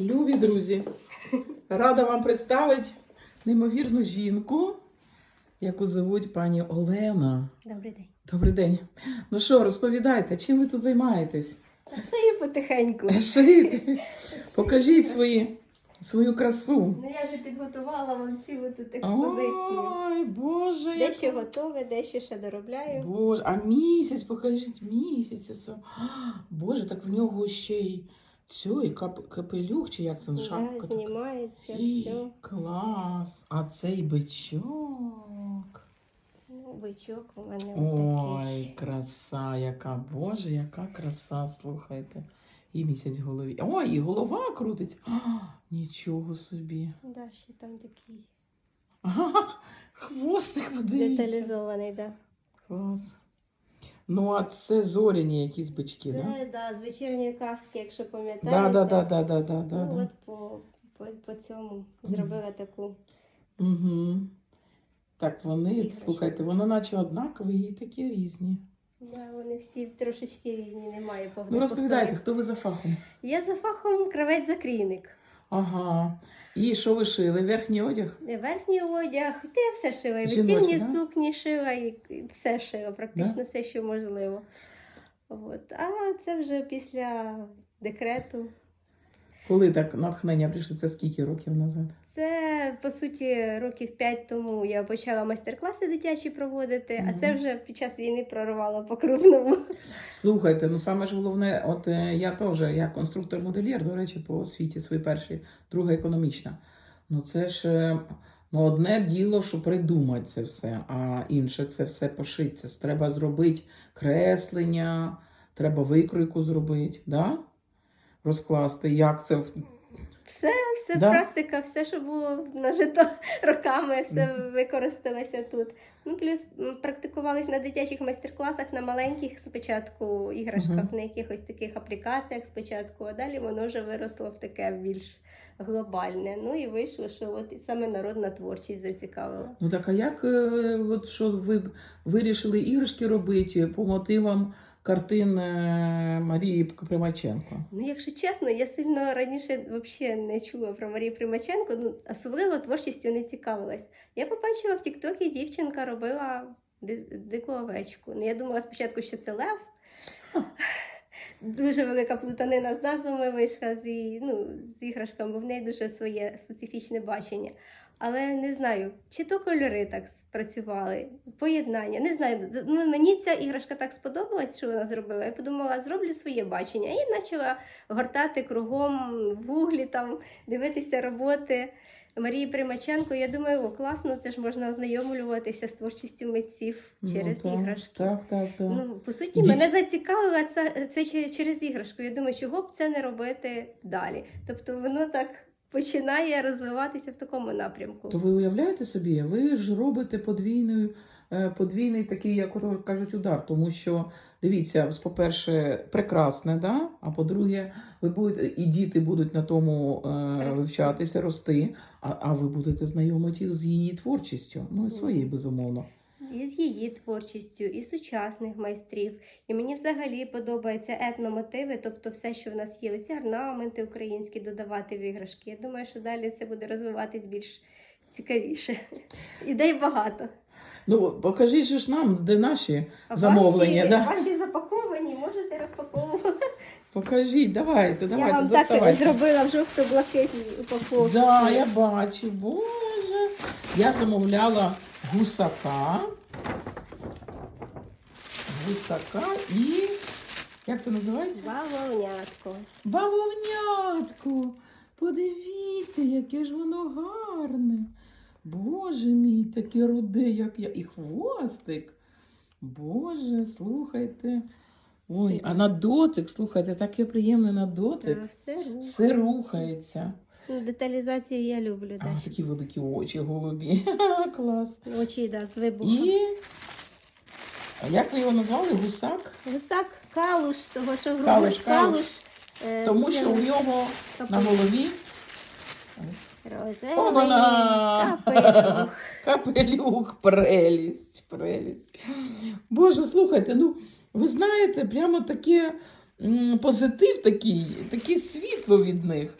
Любі друзі, рада вам представити неймовірну жінку, яку звуть пані Олена. Добрий день. Добрий день. Ну що, розповідайте, чим ви тут займаєтесь? Та шию потихеньку. Шиєте? Покажіть свої, свою красу. Ну я вже підготувала вам цілу тут експозицію. Ой, Боже, як... Дещо готове, дещо ще доробляю. Боже, а місяць, покажіть місяць. Це- Боже, так в нього ще й цей кап... капелюх, чи як це Да, шапка? така? знімається Ій, все. Клас! А цей бичок. Ну, бичок у мене Ой, отакий. краса, яка Боже, яка краса, слухайте. І місяць в голові. Ой, і голова крутить. А, нічого собі. Да, ще там такий Ага, хвостик подивіться. деталізований, да. Клас. Ну, а це зоряні якісь бички, Це так? да, з вечірньої казки, якщо пам'ятаєте. Да, да, да, да, да, да, да, Ну, да. от по, по, по цьому зробила таку. Угу. Так, вони, Іграшки. слухайте, вони наче однакові і такі різні. Да, вони всі трошечки різні, немає Ну, розповідайте, хто ви за фахом? Я за фахом кравець-закрійник. Ага. І що ви шили? Верхній одяг? Верхній одяг, ти все шила. І весільні да? сукні шила, і все шила, практично все, що можливо. От. А це вже після декрету. Коли так натхнення прийшло? Це скільки років назад? Це, по суті, років 5 тому я почала майстер-класи дитячі проводити, а це вже під час війни прорвало по крупному. Слухайте, ну саме ж головне, от е, я теж, я конструктор-модельєр, до речі, по освіті свої перші, друга економічна. Ну це ж е, ну, одне діло, що придумати це все, а інше це все ж треба зробити креслення, треба викройку зробити, да? Розкласти, як це Все, все Да. практика, все, що було нажито роками, все використалося тут. Ну, плюс практикувались на дитячих майстер-класах, на маленьких спочатку іграшках, Мгм. на якихось таких аплікаціях спочатку, а далі воно вже виросло в таке більш глобальне. Ну і вийшло, що от саме народна творчість зацікавила. Ну так, а як е, от що ви вирішили іграшки робити по мотивам картин Марії Примаченко? Ну, якщо чесно, я сильно раніше взагалі не чула про Марію Примаченко, ну особливо творчістю не цікавилась. Я побачила в Тіктокі, дівчинка робила дику овечку. Ну, я думала спочатку, що це лев. Дуже велика плутанина з назвами вийшла з, ну, з іграшками, бо в неї дуже своє специфічне бачення. Але не знаю, чи то кольори так спрацювали, поєднання. Не знаю. Ну, мені ця іграшка так сподобалась, що вона зробила. Я подумала, зроблю своє бачення. І почала гортати кругом в гуглі, там, дивитися роботи Марії Примаченко. Я думаю, о, класно, це ж можна ознайомлюватися з творчістю митців через ну, так, іграшки. Так, так, так. Ну, по суті, Діть- мене зацікавило це, це через іграшку. Я думаю, чого б це не робити далі. Тобто воно так починає розвиватися в такому напрямку. То ви уявляєте собі, ви ж робите подвійний, е, подвійний такий, як кажуть, удар. Тому що, дивіться, по-перше, прекрасне, да? а по-друге, ви будете, і діти будуть на тому е, вивчатися, рости, а, а ви будете знайомити їх з її творчістю. Ну, і своєю, безумовно. І з її творчістю, і сучасних майстрів. І мені взагалі подобаються етномотиви, тобто все, що в нас є, ці орнаменти українські додавати в іграшки. Я думаю, що далі це буде розвиватись більш цікавіше. Ідей багато. Ну, покажіть ж нам, де наші А замовлення. ваші, да? ваші запаковані, можете розпаковувати. Покажіть, давайте, давайте, Я вам так зробила в жовто-блакитній упаковці. Да, я бачу, боже. Я замовляла гусака. Гусака і. Як це називається? Бавовнятко. Бавовнятко. Подивіться, яке ж воно гарне. Боже мій, таке руде, як я. І хвостик. Боже, слухайте. Ой, а на дотик, слухайте, таке приємне на дотик. Так, все рухається. Все рухається. Ну, деталізацію я люблю. А, такі великі очі голубі. Клас. Очі, да, з вибухом. І. А як ви його назвали? Гусак? Гусак калуш, того що грубий Калуш, калуш. калуш. е, Тому що у нього на голові Рожевий капелюх. капелюх, прелість, прелість. Боже, слухайте, ну ви знаєте, прямо таке позитив такий, таке світло від них.